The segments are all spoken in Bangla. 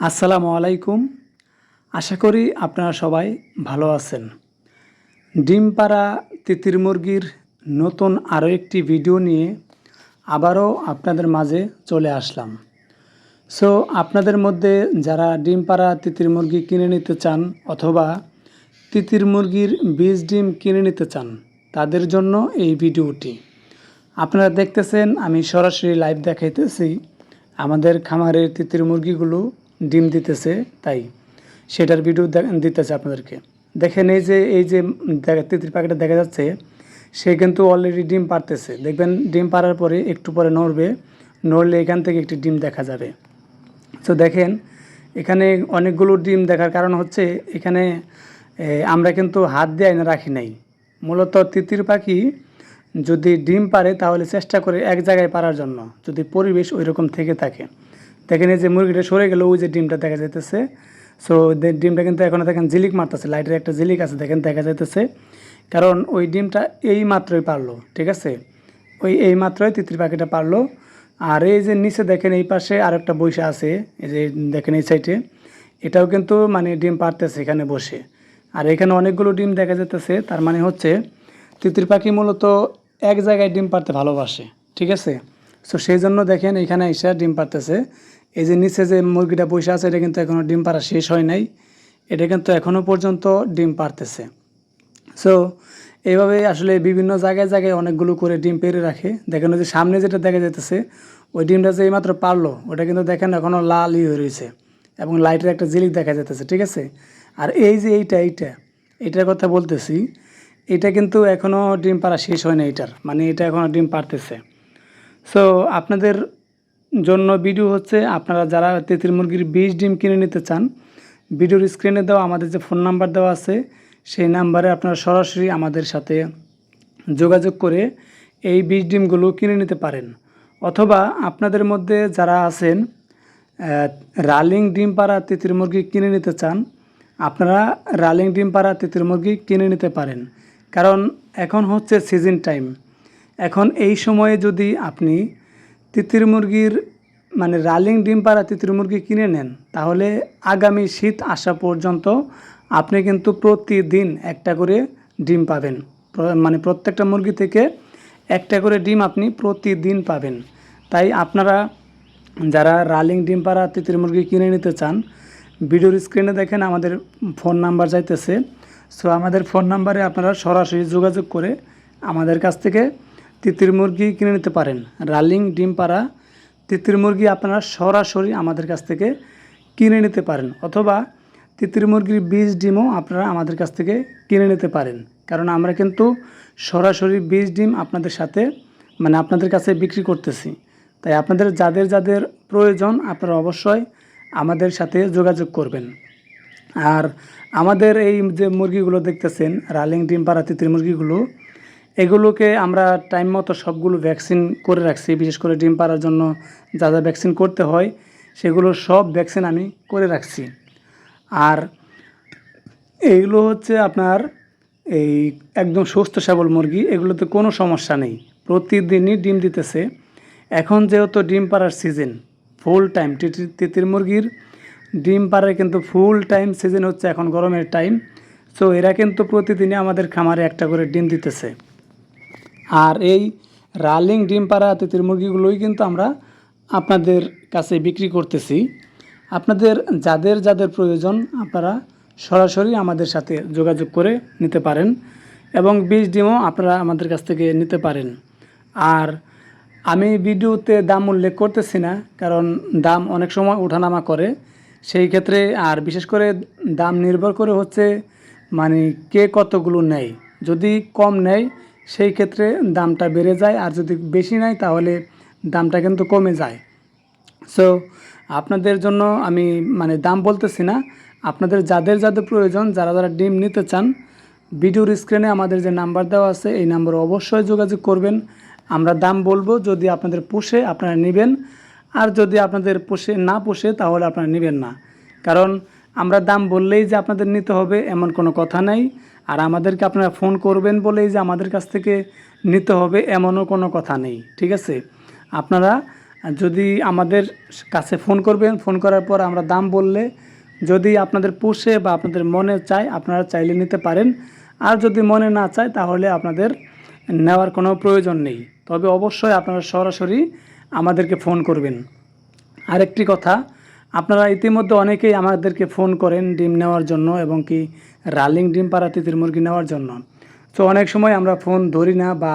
আসসালামু আলাইকুম। আশা করি আপনারা সবাই ভালো আছেন। ডিম পাড়া তিতির মুরগির নতুন আরও একটি ভিডিও নিয়ে আবারও আপনাদের মাঝে চলে আসলাম। সো আপনাদের মধ্যে যারা ডিম পাড়া তিতির মুরগি কিনে নিতে চান অথবা তিতির মুরগির বীজ ডিম কিনে নিতে চান, তাদের জন্য এই ভিডিওটি। আপনারা দেখতেছেন, আমি সরাসরি লাইভ দেখাইতেছি আমাদের খামারের তিতির মুরগিগুলো ডিম দিতেছে, তাই সেটার ভিডিও দিতেছে আপনাদেরকে। দেখেন এই যে এই যে তিতির পাখিটা দেখা যাচ্ছে, সে কিন্তু অলরেডি ডিম পারতেছে দেখবেন ডিম পারার পরে একটু পরে নড়বে, নড়লে এখান থেকে একটি ডিম দেখা যাবে। তো দেখেন, এখানে অনেকগুলো ডিম দেখার কারণ হচ্ছে, এখানে আমরা কিন্তু হাত দিয়ে আইনা রাখি নাই। মূলত তিতির পাখি যদি ডিম পারে তাহলে চেষ্টা করে এক জায়গায় পারার জন্য, যদি পরিবেশ ওই রকম থেকে থাকে। দেখেন এই যে মুরগিটা সরে গেল, ওই যে ডিমটা দেখা যাইতেছে। সো ডিমটা কিন্তু এখনও দেখেন জিলিক মারতেছে, লাইটের একটা জিলিক আছে, দেখেন দেখা যাইতেছে। কারণ ওই ডিমটা এই মাত্রই পারল, ঠিক আছে? ওই এই মাত্রই তিতির পাখিটা পারল। আর এই যে নিচে দেখেন এই পাশে আর একটা বৈশা আছে, এই যে দেখেন এই সাইডে। এটাও কিন্তু মানে ডিম পারতেছে এখানে বসে। আর এখানে অনেকগুলো ডিম দেখা যেতেছে তার মানে হচ্ছে তিতির পাখি মূলত এক জায়গায় ডিম পারতে ভালোবাসে, ঠিক আছে? সো সেই জন্য দেখেন এখানে এসে ডিম পারতেছে। এই যে নিচে যে মুরগিটা বসে আছে, এটা কিন্তু এখনও ডিম পাড়া শেষ হয় নাই। এটা কিন্তু এখনও পর্যন্ত ডিম পারতেছে সো এইভাবে আসলে বিভিন্ন জায়গায় জায়গায় অনেকগুলো করে ডিম পেরে রাখে। দেখেন যে সামনে যেটা দেখা যেতেছে ওই ডিমটা যে এইমাত্র পারল ওটা কিন্তু দেখেন এখনও লালই হয়ে রয়েছে এবং লাইটের একটা জিলিক দেখা যেতেছে ঠিক আছে? আর এই যে এইটা এইটা, এইটার কথা বলতেছি, এটা কিন্তু এখনও ডিম পাড়া শেষ হয় না এটার। মানে এটা এখনও ডিম পারতেছে সো আপনাদের জন্য ভিডিও হচ্ছে, আপনারা যারা তেতির মুরগির বীজ ডিম কিনে নিতে চান ভিডিওর স্ক্রিনে দেওয়া আমাদের যে ফোন নাম্বার দেওয়া আছে, সেই নাম্বারে আপনারা সরাসরি আমাদের সাথে যোগাযোগ করে এই বীজ ডিমগুলো কিনে নিতে পারেন। অথবা আপনাদের মধ্যে যারা আছেন রালিং ডিম পাড়া তিতির মুরগি কিনে নিতে চান, আপনারা রালিং ডিম পাড়া তিতির মুরগি কিনে নিতে পারেন। কারণ এখন হচ্ছে সিজন টাইম এখন এই সময়ে যদি আপনি তিতির মুরগির মানে রালিং ডিম পাড়া তিতির মুরগি কিনে নেন, তাহলে আগামী শীত আসা পর্যন্ত আপনি কিন্তু প্রতিদিন একটা করে ডিম পাবেন। মানে প্রত্যেকটা মুরগি থেকে একটা করে ডিম আপনি প্রতিদিন পাবেন। তাই আপনারা যারা রালিং ডিম পাড়া তিতির মুরগি কিনে নিতে চান, ভিডিওর স্ক্রিনে দেখেন আমাদের ফোন নাম্বার যাইতেছে। সো আমাদের ফোন নাম্বারে আপনারা সরাসরি যোগাযোগ করে আমাদের কাছ থেকে তিতির মুরগি কিনে নিতে পারেন। রালিং ডিম পাড়া তিতির মুরগি আপনারা সরাসরি আমাদের কাছ থেকে কিনে নিতে পারেন অথবা তিতির মুরগির বীজ ডিমও আপনারা আমাদের কাছ থেকে কিনে নিতে পারেন। কারণ আমরা কিন্তু সরাসরি বীজ ডিম আপনাদের সাথে মানে আপনাদের কাছে বিক্রি করতেছি। তাই আপনাদের যাদের যাদের প্রয়োজন আপনারা অবশ্যই আমাদের সাথে যোগাযোগ করবেন। আর আমাদের এই যে মুরগিগুলো দেখতেছেন, রালিং ডিম পাড়া তিতির মুরগিগুলো এগুলোকে আমরা টাইম মতো সবগুলো ভ্যাকসিন করে রাখছি, বিশেষ করে ডিম পাড়ার জন্য যা যা ভ্যাকসিন করতে হয়, সেগুলো সব ভ্যাকসিন আমি করে রাখছি। আর এইগুলো হচ্ছে আপনার এই একদম সুস্থ সবল মুরগি, এগুলোতে কোনো সমস্যা নেই। প্রতিদিনই ডিম দিতেছে। এখন যেহেতু ডিম পাড়ার সিজন ফুল টাইম তিতির মুরগির, ডিম পাড়ার কিন্তু ফুল টাইম সিজন হচ্ছে এখন গরমের টাইম সো এরা কিন্তু প্রতিদিনই আমাদের খামারে একটা করে ডিম দিতেছে। আর এই রালিং ডিম পাড়া তিতির মুরগিগুলোই কিন্তু আমরা আপনাদের কাছে বিক্রি করতেছি। আপনাদের যাদের যাদের প্রয়োজন আপনারা সরাসরি আমাদের সাথে যোগাযোগ করে নিতে পারেন এবং বীজ ডিমও আপনারা আমাদের কাছ থেকে নিতে পারেন। আর আমি ভিডিওতে দাম উল্লেখ করতেছি না, কারণ দাম অনেক সময় ওঠানামা করে। সেই ক্ষেত্রে আর বিশেষ করে দাম নির্ভর করে হচ্ছে মানে কে কতগুলো নেয়। যদি কম নেয় সেই ক্ষেত্রে দামটা বেড়ে যায় আর যদি বেশি নেয় তাহলে দামটা কিন্তু কমে যায়। সো আপনাদের জন্য আমি মানে দাম বলতেছি না। আপনাদের যাদের যাদের প্রয়োজন, যারা যারা ডিম নিতে চান, ভিডিওর স্ক্রিনে আমাদের যে নাম্বার দেওয়া আছে, এই নাম্বারে অবশ্যই যোগাযোগ করবেন। আমরা দাম বলব যদি আপনাদের পোষে আপনারা নেবেন। আর যদি আপনাদের পোষে না পোষে তাহলে আপনারা নেবেন না। কারণ আমরা দাম বললেই যে আপনাদের নিতে হবে, এমন কোনো কথা নাই। আর আমাদেরকে আপনারা ফোন করবেন বলেই যে আমাদের কাছ থেকে নিতে হবে, এমনও কোনো কথা নেই, ঠিক আছে? আপনারা যদি আমাদের কাছে ফোন করবেন, ফোন করার পর আমরা দাম বললে যদি আপনাদের পোষে বা আপনাদের মনে চায়, আপনারা চাইলে নিতে পারেন। আর যদি মনে না চায়, তাহলে আপনাদের নেওয়ার কোনো প্রয়োজন নেই। তবে অবশ্যই আপনারা সরাসরি আমাদেরকে ফোন করবেন। আরেকটি কথা আপনারা ইতিমধ্যে অনেকেই আমাদেরকে ফোন করেন ডিম নেওয়ার জন্য এবং কি রালিং ডিম পাড়া তিতির মুরগি নেওয়ার জন্য। তো অনেক সময় আমরা ফোন ধরি না বা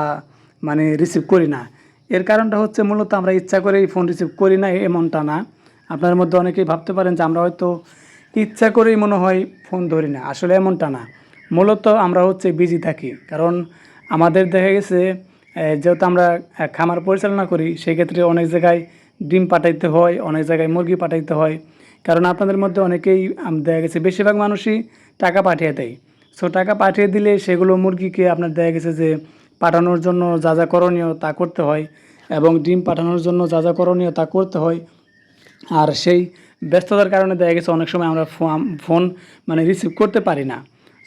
মানে রিসিভ করি না। এর কারণটা হচ্ছে মূলত আমরা ইচ্ছা করেই ফোন রিসিভ করি না, এমনটা না। আপনার মধ্যে অনেকেই ভাবতে পারেন যে আমরা হয়তো ইচ্ছা করেই মনে হয় ফোন ধরি না। আসলে এমনটা না। মূলত আমরা হচ্ছে বিজি থাকি। কারণ আমাদের দেখা গেছে যেহেতু আমরা খামার পরিচালনা করি, সেক্ষেত্রে অনেক জায়গায় ডিম পাঠাইতে হয়, অনেক জায়গায় মুরগি পাঠাইতে হয়। কারণ আপনাদের মধ্যে অনেকেই দেখা গেছে বেশিরভাগ মানুষই টাকা পাঠিয়ে দেয়। সো টাকা পাঠিয়ে দিলে সেগুলো মুরগিকে আপনার দেখা গেছে যে পাঠানোর জন্য যা যা করণীয় তা করতে হয় এবং ডিম পাঠানোর জন্য যা যা করণীয় তা করতে হয়। আর সেই ব্যস্ততার কারণে দেখা গেছে অনেক সময় আমরা ফোন মানে রিসিভ করতে পারি না।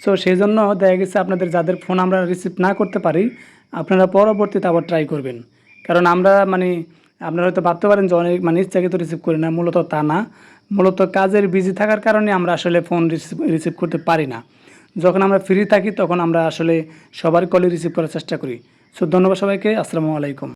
সো সেই জন্য দেখা গেছে আপনাদের যাদের ফোন আমরা রিসিভ না করতে পারি, আপনারা পরবর্তীতে আবার ট্রাই করবেন। কারণ আমরা মানে আপনারা হয়তো ভাবতে পারেন যে অনেক মানে ইচ্ছাকৃত রিসিভ করি না, মূলত তা না। মূলত কাজের বিজি থাকার কারণে আমরা আসলে ফোন রিসিভ রিসিভ করতে পারি না। যখন আমরা ফ্রি থাকি, তখন আমরা আসলে সবার কলে রিসিভ করার চেষ্টা করি। সো ধন্যবাদ সবাইকে, আসসালামু আলাইকুম।